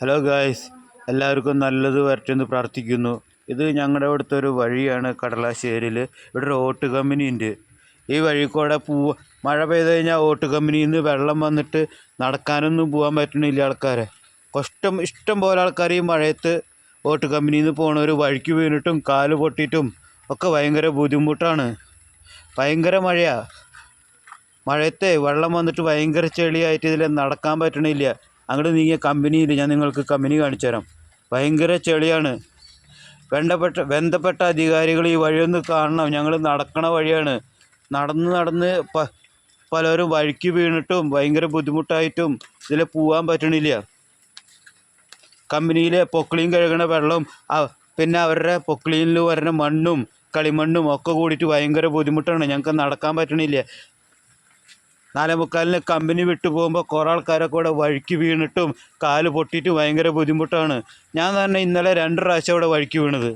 Hello guys എല്ലാവർക്കും നല്ലത് വരട്ടെ എന്ന് പ്രാർത്ഥിക്കുന്നു. ഇത് ഞങ്ങളുടെ അവിടുത്തെ ഒരു വഴിയാണ് കടലാശ്ശേരിയിൽ ഇവിടെ ഒരു ഓട്ട് കമ്പനി ഉണ്ട്. ഈ വഴി കൂടെ പൂവ് മഴ പെയ്ത് കഴിഞ്ഞാൽ ഓട്ട് കമ്പനിയിൽ നിന്ന് വെള്ളം വന്നിട്ട് നടക്കാനൊന്നും പോകാൻ പറ്റണില്ല ആൾക്കാരെ. കഷ്ടം ഇഷ്ടം പോലെ ആൾക്കാർ ഈ മഴയത്ത് ഓട്ട് കമ്പനിയിൽ നിന്ന് പോകണവർ വഴിക്ക് വീണിട്ടും കാൽ പൊട്ടിയിട്ടും ഒക്കെ ഭയങ്കര ബുദ്ധിമുട്ടാണ്. ഭയങ്കര മഴയാണ് മഴയത്തെ വെള്ളം വന്നിട്ട് ഭയങ്കര ചെളിയായിട്ട് ഇതിൽ നടക്കാൻ പറ്റണില്ല. അങ്ങോട്ട് നീങ്ങിയ കമ്പനിയിൽ ഞാൻ നിങ്ങൾക്ക് കമ്പനി കാണിച്ചു തരാം. ഭയങ്കര ചെളിയാണ്. വേണ്ടപ്പെട്ട ബന്ധപ്പെട്ട അധികാരികൾ ഈ വഴിയൊന്ന് കാണണം. ഞങ്ങൾ നടക്കണ വഴിയാണ്. നടന്ന് നടന്ന് പ പലരും വഴിക്ക് വീണിട്ടും ഭയങ്കര ബുദ്ധിമുട്ടായിട്ടും ഇതിൽ പോകാൻ പറ്റണില്ല. കമ്പനിയിലെ പൊക്കിളിയും കഴുകണ വെള്ളം പിന്നെ അവരുടെ പൊക്കിളിയിൽ വരുന്ന മണ്ണും കളിമണ്ണും ഒക്കെ കൂടിയിട്ട് ഭയങ്കര ബുദ്ധിമുട്ടാണ്. ഞങ്ങൾക്ക് നടക്കാൻ പറ്റണില്ല. നാലേ മുക്കാലിന് കമ്പനി വിട്ടു പോകുമ്പോൾ കുറേ ആൾക്കാരൊക്കെ ഇവിടെ വഴിക്ക് വീണിട്ടും കാൽ പൊട്ടിയിട്ട് ഭയങ്കര ബുദ്ധിമുട്ടാണ്. ഞാൻ തന്നെ ഇന്നലെ രണ്ട് പ്രാവശ്യം ഇവിടെ വഴിക്ക് വീണത്.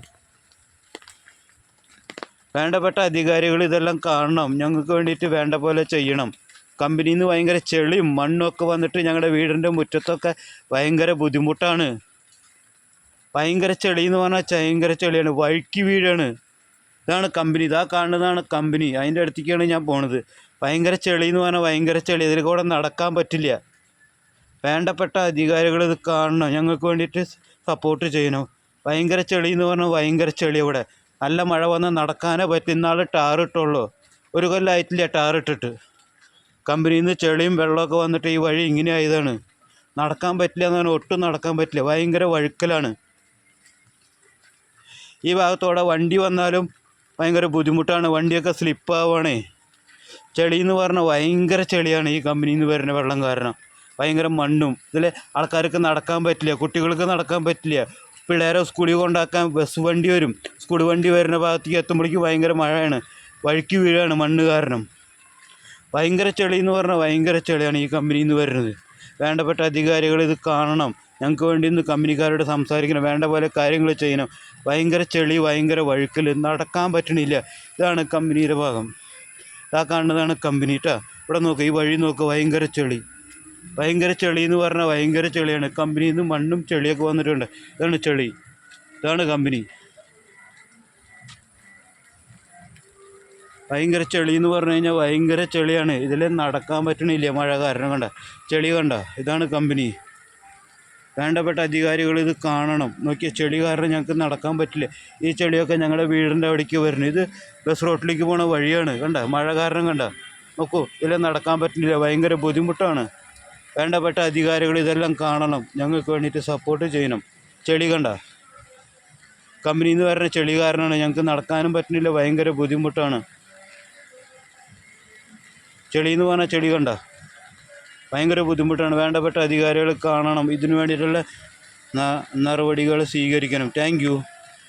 വേണ്ടപ്പെട്ട അധികാരികൾ ഇതെല്ലാം കാണണം. ഞങ്ങൾക്ക് വേണ്ടിയിട്ട് വേണ്ട പോലെ ചെയ്യണം. കമ്പനിയിൽ നിന്ന് ഭയങ്കര ചെളിയും മണ്ണും ഒക്കെ വന്നിട്ട് ഞങ്ങളുടെ വീടിന്റെ മുറ്റത്തൊക്കെ ഭയങ്കര ബുദ്ധിമുട്ടാണ്. ഭയങ്കര ചെളി എന്ന് പറഞ്ഞാൽ ഭയങ്കര ചെളിയാണ്. വഴിക്ക് വീഴാണ്. ഇതാണ് കമ്പനി. ഇതാ കാണുന്നതാണ് കമ്പനി. അതിന്റെ അടുത്തേക്കാണ് ഞാൻ പോണത്. ഭയങ്കര ചെളി എന്ന് പറഞ്ഞാൽ ഭയങ്കര ചെളി. ഇതിൽ കൂടെ നടക്കാൻ പറ്റില്ല. വേണ്ടപ്പെട്ട അധികാരികൾ ഇത് കാണണം. ഞങ്ങൾക്ക് വേണ്ടിയിട്ട് സപ്പോർട്ട് ചെയ്യണം. ഭയങ്കര ചെളി എന്ന് പറഞ്ഞാൽ ഭയങ്കര ചെളി ഇവിടെ. നല്ല മഴ വന്നാൽ നടക്കാനേ പറ്റും. ഇന്നാൾ ടാർ ഇട്ടുള്ളൂ. ഒരു കൊല്ലമായിട്ടില്ല ടാർ ഇട്ടിട്ട്. കമ്പനിയിൽ നിന്ന് ചെളിയും വെള്ളമൊക്കെ വന്നിട്ട് ഈ വഴി ഇങ്ങനെ ആയതാണ്. നടക്കാൻ പറ്റില്ല എന്ന് പറഞ്ഞാൽ ഒട്ടും നടക്കാൻ പറ്റില്ല. ഭയങ്കര വഴുക്കലാണ്. ഈ ഭാഗത്തോടെ വണ്ടി വന്നാലും ഭയങ്കര ബുദ്ധിമുട്ടാണ്. വണ്ടിയൊക്കെ സ്ലിപ്പാവുകയാണേ ചെളി എന്ന് പറഞ്ഞാൽ ഭയങ്കര ചെളിയാണ് ഈ കമ്പനിയിൽ നിന്ന് വരുന്ന വെള്ളം കാരണം. ഭയങ്കര മണ്ണും. ഇതിൽ ആൾക്കാർക്ക് നടക്കാൻ പറ്റില്ല കുട്ടികൾക്ക് നടക്കാൻ പറ്റില്ല. പിള്ളേരെ സ്കൂളിൽ കൊണ്ടാക്കാൻ ബസ് വണ്ടി വരും. സ്കൂൾ വണ്ടി വരുന്ന ഭാഗത്തേക്ക് എത്തുമ്പോഴേക്ക് ഭയങ്കര മഴയാണ്. വഴുക്കി വീഴാണ് മണ്ണ് കാരണം. ഭയങ്കര ചെളി എന്ന് പറഞ്ഞാൽ ഭയങ്കര ചെളിയാണ് ഈ കമ്പനിയിൽ നിന്ന് വരുന്നത്. വേണ്ടപ്പെട്ട അധികാരികൾ ഇത് കാണണം. ഞങ്ങൾക്ക് വേണ്ടി ഇന്ന് കമ്പനിക്കാരോട് സംസാരിക്കണം. വേണ്ട പോലെ കാര്യങ്ങൾ ചെയ്യണം. ഭയങ്കര ചെളി ഭയങ്കര വഴുക്കൽ നടക്കാൻ പറ്റണില്ല. ഇതാണ് കമ്പനിയുടെ ഭാഗം. ഇതാ കാണുന്നതാണ് കമ്പനി കേട്ടോ ഇവിടെ നോക്കുക ഈ വഴി നോക്കുക ഭയങ്കര ചെളി. ഭയങ്കര ചെളി എന്ന് പറഞ്ഞാൽ ഭയങ്കര ചെളിയാണ്. കമ്പനിയിൽ നിന്ന് മണ്ണും ചെളിയൊക്കെ വന്നിട്ടുണ്ട്. ഇതാണ് ചെളി. ഇതാണ് കമ്പനി ഭയങ്കര ചെളി എന്ന് പറഞ്ഞു കഴിഞ്ഞാൽ ഭയങ്കര ചെളിയാണ്. ഇതിൽ നടക്കാൻ പറ്റണില്ല മഴ കാരണം കണ്ട. ചെളി കണ്ട. ഇതാണ് കമ്പനി വേണ്ടപ്പെട്ട അധികാരികൾ ഇത് കാണണം. നോക്കിയ ചെളി കാരണം ഞങ്ങൾക്ക് നടക്കാൻ പറ്റില്ല. ഈ ചെളിയൊക്കെ ഞങ്ങളുടെ വീടിന്റെ അവിടേക്ക് വരുന്നു ഇത് ബസ് റോട്ടിലേക്ക് പോണ വഴിയാണ്. കണ്ട? മഴ കാരണം കണ്ട? നോക്കൂ ഇതിൽ നടക്കാൻ പറ്റുന്നില്ല. ഭയങ്കര ബുദ്ധിമുട്ടാണ്. വേണ്ടപ്പെട്ട അധികാരികൾ ഇതെല്ലാം കാണണം. ഞങ്ങൾക്ക് വേണ്ടിയിട്ട് സപ്പോർട്ട് ചെയ്യണം. ചെളി കണ്ട? കമ്പനിയിൽ നിന്ന് വരുന്ന ചെളി കാരണമാണ് ഞങ്ങൾക്ക് നടക്കാനും പറ്റുന്നില്ല. ഭയങ്കര ബുദ്ധിമുട്ടാണ്. ചെളി എന്ന് പറഞ്ഞാൽ ചെളി കണ്ട? ഭയങ്കര ബുദ്ധിമുട്ടാണ്. വേണ്ടപ്പെട്ട അധികാരികൾ കാണണം. ഇതിനു വേണ്ടിയിട്ടുള്ള നടപടികൾ സ്വീകരിക്കണം. താങ്ക്